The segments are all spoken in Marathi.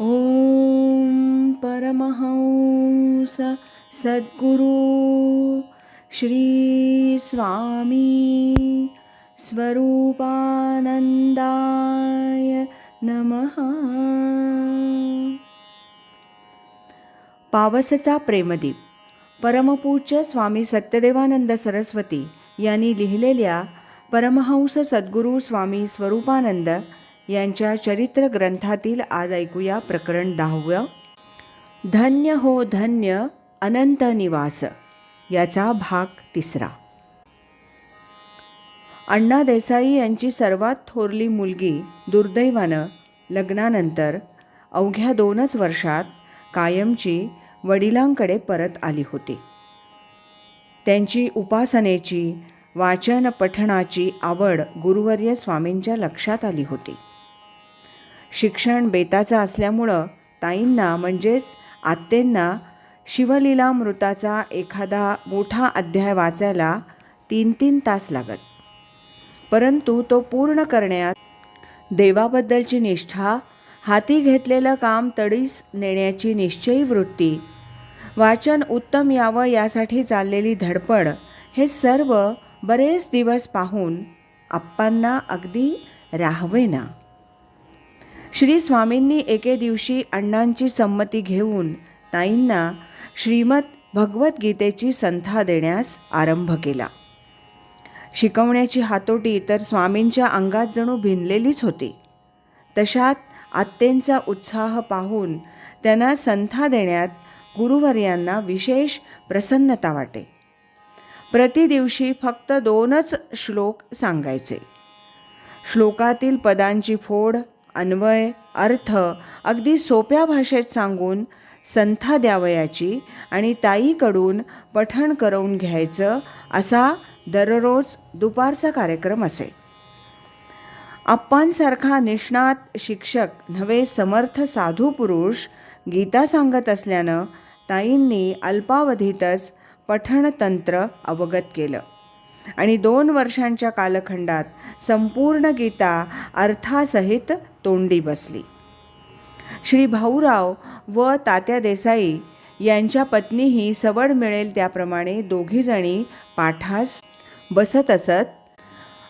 ॐ परमहंस सद्गुरु श्री स्वामी स्वरूपानंदाय नमः। पावसचा प्रेमदीप. परमपूज्य स्वामी सत्यदेवानंद सरस्वती यांनी लिहिलेल्या परमहंस सद्गुरू स्वामी स्वरूपानंद यांच्या चरित्र ग्रंथातील आज ऐकूया प्रकरण दहावं. धन्य हो धन्य अनंत निवास याचा भाग तिसरा. अण्णा देसाई यांची सर्वात थोरली मुलगी दुर्दैवानं लग्नानंतर अवघ्या दोनच वर्षात कायमची वडिलांकडे परत आली होती. त्यांची उपासनेची वाचन पठणाची आवड गुरुवर्य स्वामींच्या लक्षात आली होती. शिक्षण बेताचं असल्यामुळं ताईंना म्हणजेच आत्तेंना शिवलीलामृताचा एखादा मोठा अध्याय वाचायला तीन तीन तास लागत. परंतु तो पूर्ण करण्यात देवाबद्दलची निष्ठा हाती घेतलेलं काम तडीस नेण्याची निश्चयी वृत्ती वाचन उत्तम यावं यासाठी चाललेली धडपड हे सर्व बरेच दिवस पाहून आप्पांना अगदी राहवेना. श्री स्वामींनी एके दिवशी अण्णांची संमती घेऊन ताईंना श्रीमद भगवद्गीतेची संथा देण्यास आरंभ केला. शिकवण्याची हातोटी तर स्वामींच्या अंगात जणू भिनलेलीच होती. तशात आत्तेंचा उत्साह पाहून त्यांना संथा देण्यात गुरुवर्यांना विशेष प्रसन्नता वाटे. प्रतिदिवशी फक्त दोनच श्लोक सांगायचे. श्लोकातील पदांची फोड अन्वय अर्थ अगदी सोप्या भाषेत सांगून संथा द्यावयाची आणि ताईकडून पठण करवून घ्यायचं असा दररोज दुपारचा कार्यक्रम असे. आप्पांसारखा निष्णात शिक्षक नव्हे समर्थ साधू पुरुष गीता सांगत असल्यानं ताईंनी अल्पावधीतच पठणतंत्र अवगत केलं. आणि दोन वर्षांच्या कालखंडात संपूर्ण गीता अर्थासहित तोंडी बसली. श्री भाऊराव व तात्या देसाई यांच्या पत्नीही सवड मिळेल त्याप्रमाणे दोघीजणी पाठास बसत असत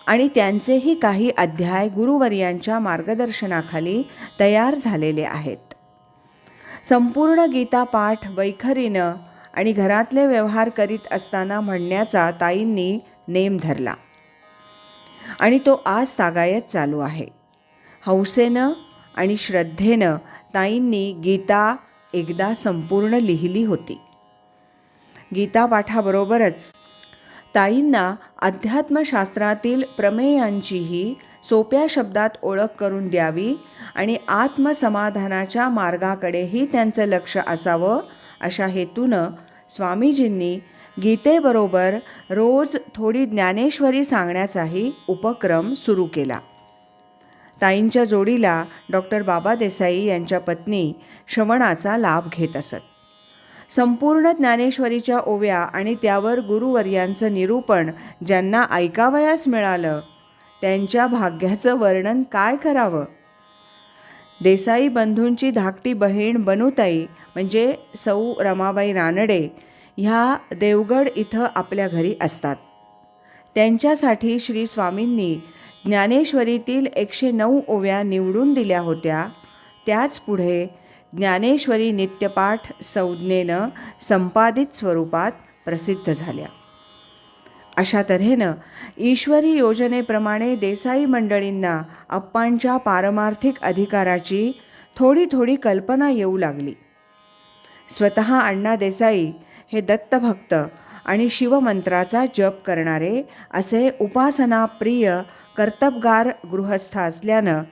आणि त्यांचेही काही अध्याय गुरुवर्यांच्या मार्गदर्शनाखाली तयार झालेले आहेत. संपूर्ण गीता पाठ वैखरीनं आणि घरातले व्यवहार करीत असताना म्हणण्याचा ताईंनी नेम धरला. आणि तो आज तागायत चालू आहे. हौसेनं आणि श्रद्धेनं ताईंनी गीता एकदा संपूर्ण लिहिली होती. गीता पाठाबरोबरच ताईंना अध्यात्मशास्त्रातील प्रमेयांचीही सोप्या शब्दात ओळख करून द्यावी आणि आत्मसमाधानाच्या मार्गाकडेही त्यांचं लक्ष असावं अशा हेतूनं स्वामीजींनी गीतेबरोबर रोज थोडी ज्ञानेश्वरी सांगण्याचाही उपक्रम सुरू केला. ताईंच्या जोडीला डॉक्टर बाबा देसाई यांच्या पत्नी श्रवणाचा लाभ घेत असत. संपूर्ण ज्ञानेश्वरीच्या ओव्या आणि त्यावर गुरुवर्यांचं निरूपण ज्यांना ऐकावयास मिळालं त्यांच्या भाग्याचं वर्णन काय करावं? देसाई बंधूंची धाकटी बहीण बनूताई म्हणजे सौ रमाबाई रानडे ह्या देवगड इथं आपल्या घरी असतात. त्यांच्यासाठी श्री स्वामींनी ज्ञानेश्वरीतील एकशे नऊ ओव्या निवडून दिल्या होत्या. त्याच पुढे ज्ञानेश्वरी नित्यपाठ संज्ञेनं संपादित स्वरूपात प्रसिद्ध झाल्या. अशा तऱ्हेनं ईश्वरी योजनेप्रमाणे देसाई मंडळींना अप्पांच्या पारमार्थिक अधिकाराची थोडी थोडी कल्पना येऊ लागली. स्वतः अण्णा देसाई हे दत्तभक्त आणि शिवमंत्राचा जप करणारे असे उपासनाप्रिय कर्तबगार गृहस्थ असल्यानं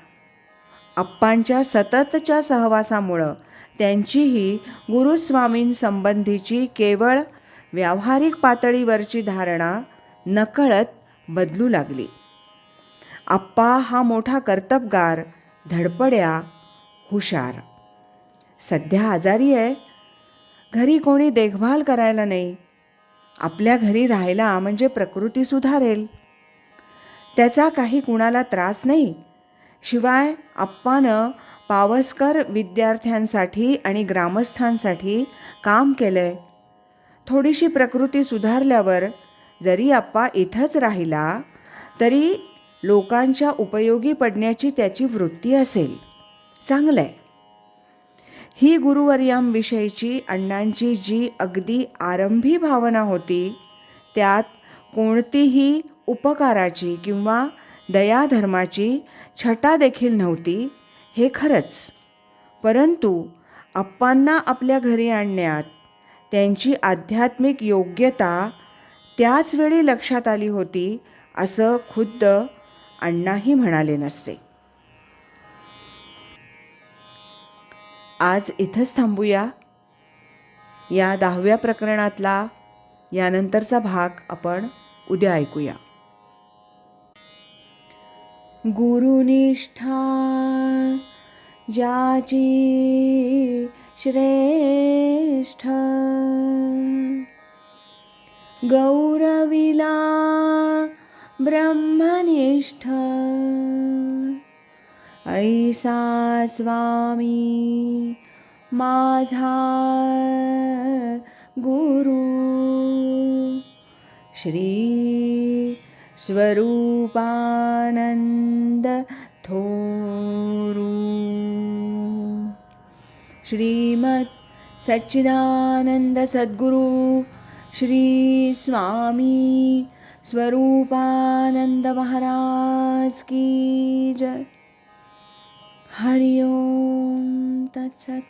अप्पांच्या सततच्या सहवासामुळं त्यांचीही गुरुस्वामींसंबंधीची केवळ व्यावहारिक पातळीवरची धारणा नकळत बदलू लागली. आप्पा हा मोठा कर्तबगार धडपड्या हुशार. सध्या आजारी आहे. घरी कोणी देखभाल करायला नाही. आपल्या घरी राहायला म्हणजे प्रकृती सुधारेल. त्याचा काही कुणाला त्रास नाही. शिवाय आप्पानं पावसकर विद्यार्थ्यांसाठी आणि ग्रामस्थांसाठी काम केलं आहे थोडीशी प्रकृती सुधारल्यावर जरी आप्पा इथंच राहिला तरी लोकांच्या उपयोगी पडण्याची त्याची वृत्ती असेल. चांगलं आहे ही गुरुवर्यांविषयीची अण्णांची जी अगदी आरंभी भावना होती त्यात कोणतीही उपकाराची किंवा दयाधर्माची छटा देखील नव्हती हे खरंच. परंतु अप्पांना आपल्या घरी आणण्यात त्यांची आध्यात्मिक योग्यता त्याच वेळी लक्षात आली होती असं खुद्द अण्णाही म्हणाले नसते. आज इथंच थांबूया. या दहाव्या प्रकरणातला यानंतरचा भाग आपण उद्या ऐकूया. गुरुनिष्ठा ज्याची श्रेष्ठ गौरविला ब्रह्मनिष्ठ. ऐसा स्वामी माझा गुरु। श्री स्वरूपानंद थोरू। श्रीमद सच्चिदानंद सद्गुरु। श्री स्वामी स्वरूपानंद महाराज की जय। हरि ओम तत्सत